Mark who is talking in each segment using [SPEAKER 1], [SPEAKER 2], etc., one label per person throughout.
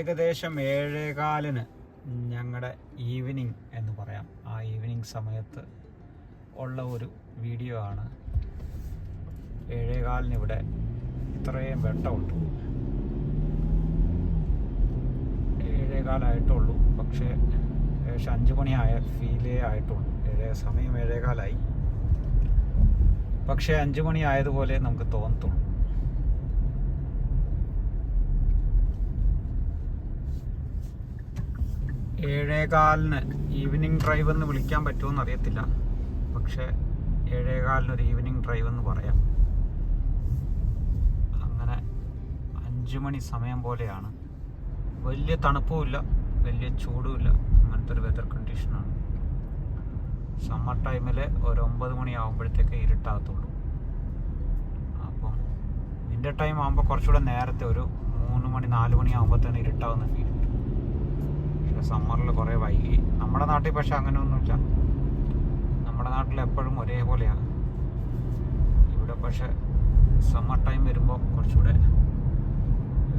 [SPEAKER 1] ഏകദേശം ഏഴേകാലിന് ഞങ്ങളുടെ ഈവനിങ് എന്ന് പറയാം. ആ ഈവനിങ് സമയത്ത് ഉള്ള ഒരു വീഡിയോ ആണ്. ഏഴേകാലിന് ഇവിടെ ഇത്രയും വെട്ടമുണ്ട്. ഏഴേകാലായിട്ടുള്ളൂ. പക്ഷേ ഏകദേശം അഞ്ച് മണിയായ ഫീലേ ആയിട്ടുള്ളൂ. ഏഴേ സമയം ഏഴേകാലായി. പക്ഷേ അഞ്ച് മണി ആയതുപോലെ നമുക്ക് തോന്നത്തുള്ളൂ. ഏഴേകാലിന് ഈവനിങ് ഡ്രൈവ് എന്ന് വിളിക്കാൻ പറ്റുമെന്ന് അറിയത്തില്ല. പക്ഷേ ഏഴേകാലിന് ഒരു ഈവനിങ് ഡ്രൈവ് എന്ന് പറയാം. അങ്ങനെ അഞ്ചു മണി സമയം പോലെയാണ്. വലിയ തണുപ്പുമില്ല വലിയ ചൂടുമില്ല. അങ്ങനത്തെ ഒരു വെതർ കണ്ടീഷനാണ് സമ്മർ ടൈമിൽ ഒരു ഒമ്പത് മണിയാകുമ്പോഴത്തേക്ക് ഇരുട്ടാകത്തുള്ളൂ. അപ്പം വിന്റർ ടൈം ആകുമ്പോൾ കുറച്ചുകൂടെ നേരത്തെ ഒരു മൂന്ന് മണി നാല് മണി ആകുമ്പോൾ തന്നെ ഇരുട്ടാവുന്ന ഫീൽ സമ്മറിൽ കുറേ വൈകി. നമ്മുടെ നാട്ടിൽ പക്ഷെ അങ്ങനെയൊന്നുമില്ല. നമ്മുടെ നാട്ടിൽ എപ്പോഴും ഒരേപോലെയാണ് ഇവിടെ പക്ഷെ സമ്മർ ടൈം വരുമ്പോൾ കുറച്ചുകൂടെ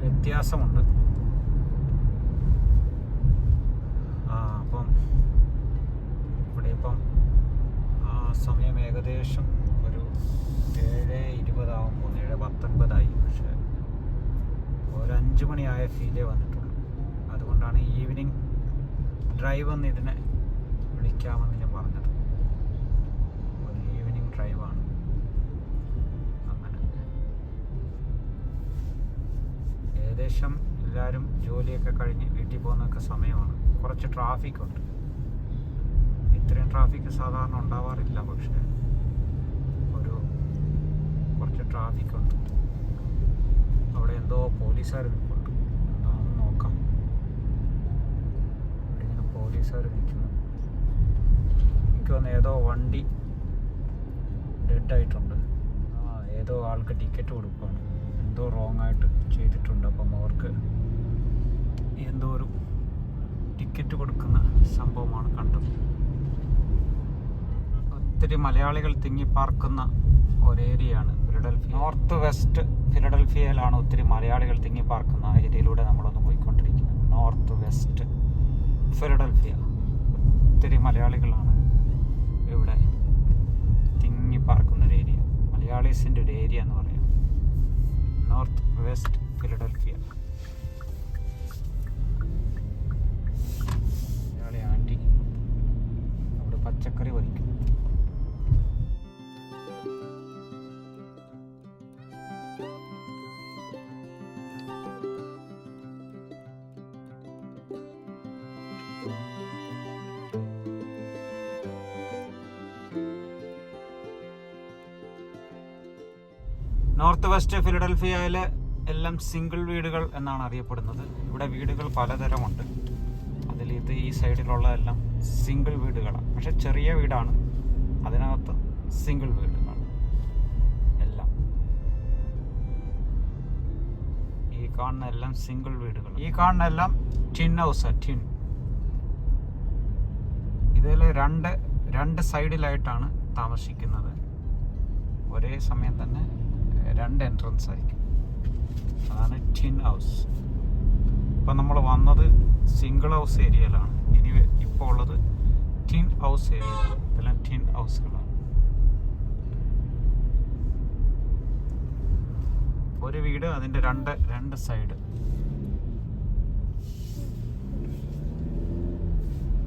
[SPEAKER 1] വ്യത്യാസമുണ്ട്. ആ അപ്പം ഇവിടെ ഇപ്പം ആ സമയം ഏകദേശം ഒരു ഏഴ് ഇരുപതാകുമ്പോൾ ഏഴ് പത്തൊൻപതായി പക്ഷേ ഒരു അഞ്ച് മണിയായ ഫീലേ വന്നിട്ടുള്ളൂ അതുകൊണ്ടാണ് ഈവനിങ് ഡ്രൈവ് എന്ന് ഇതിനെ വിളിക്കാമെന്ന് ഞാൻ പറഞ്ഞത്. ഒരു ഈവനിങ് ഡ്രൈവാണ് അങ്ങനെ. ഏകദേശം എല്ലാവരും ജോലിയൊക്കെ കഴിഞ്ഞ് വീട്ടിൽ പോകുന്നൊക്കെ സമയമാണ്. കുറച്ച് ട്രാഫിക് ഉണ്ട് ഇത്രയും ട്രാഫിക് സാധാരണ ഉണ്ടാവാറില്ല പക്ഷേ ഒരു കുറച്ച് ട്രാഫിക് ഉണ്ട് അവിടെ എന്തോ പോലീസുകാർ നിൽക്കുന്നു എനിക്ക് തോന്നുന്നു ഏതോ വണ്ടി ഡെഡ് ആയിട്ടുണ്ട്. ആ ഏതോ ആൾക്ക് ടിക്കറ്റ് കൊടുക്കുകയാണ്. എന്തോ റോങ് ആയിട്ട് ചെയ്തിട്ടുണ്ട്. അപ്പം അവർക്ക് എന്തോ ഒരു ടിക്കറ്റ് കൊടുക്കുന്ന സംഭവമാണ് കണ്ടത്. ഒത്തിരി മലയാളികൾ തിങ്ങിപ്പാർക്കുന്ന ഒരു ഏരിയയാണ് ഫിലഡൽഫിയ. നോർത്ത് വെസ്റ്റ് ഫിലഡൽഫിയയിലാണ് ഒത്തിരി മലയാളികൾ തിങ്ങിപ്പാർക്കുന്ന പാർക്കുന്ന ഏരിയയിലൂടെ നമ്മളൊന്ന് പോയിക്കൊണ്ടിരിക്കുന്നത്. North west. ഫിലഡൽഫിയ. ഒത്തിരി മലയാളികളാണ് ഇവിടെ തിങ്ങിപ്പാർക്കുന്ന ഒരു ഏരിയ മലയാളീസിന്റെ ഒരു ഏരിയ എന്ന് പറയാം. North west Philadelphia. North west ഫിലഡൽഫിയയിലെ എല്ലാം സിംഗിൾ വീടുകൾ എന്നാണ് അറിയപ്പെടുന്നത്. ഇവിടെ വീടുകൾ പലതരമുണ്ട്. അതിൽ ഇത് ഈ സൈഡിലുള്ള എല്ലാം സിംഗിൾ വീടുകളാണ്. പക്ഷെ ചെറിയ വീടാണ്. അതിനകത്ത് സിംഗിൾ വീടുകളാണ്. എല്ലാം. ഈ കാണുന്ന എല്ലാം സിംഗിൾ വീടുകൾ ഈ കാണുന്ന എല്ലാം ടിൻ ഹൗസ് ടിൻ. ഇതിൽ രണ്ട് രണ്ട് സൈഡിലായിട്ടാണ് താമസിക്കുന്നത്. ഒരേ സമയം തന്നെ രണ്ട് എൻട്രൻസ് ആയിരിക്കും. അതാണ് ടിൻ ഹൗസ് ഇപ്പം നമ്മൾ വന്നത് സിംഗിൾ ഹൗസ് ഏരിയയിലാണ് ഇനി ഇപ്പോൾ ഉള്ളത് ടിൻ ഹൗസ് ഏരിയ ഇതെല്ലാം ടിൻ ഹൗസുകളാണ് ഒരു വീട് അതിന്റെ രണ്ട് രണ്ട് സൈഡ്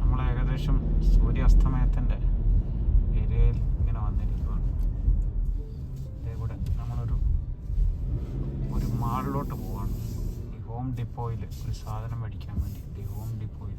[SPEAKER 1] നമ്മൾ ഏകദേശം സൂര്യാസ്തമയത്തിന്റെ ഏരിയയിൽ മാളിലോട്ട് പോവാണ്. ഈ ഹോം ഡിപ്പോയിൽ ഒരു സാധനം മേടിക്കാൻ വേണ്ടി. ഹോം ഡിപ്പോയിൽ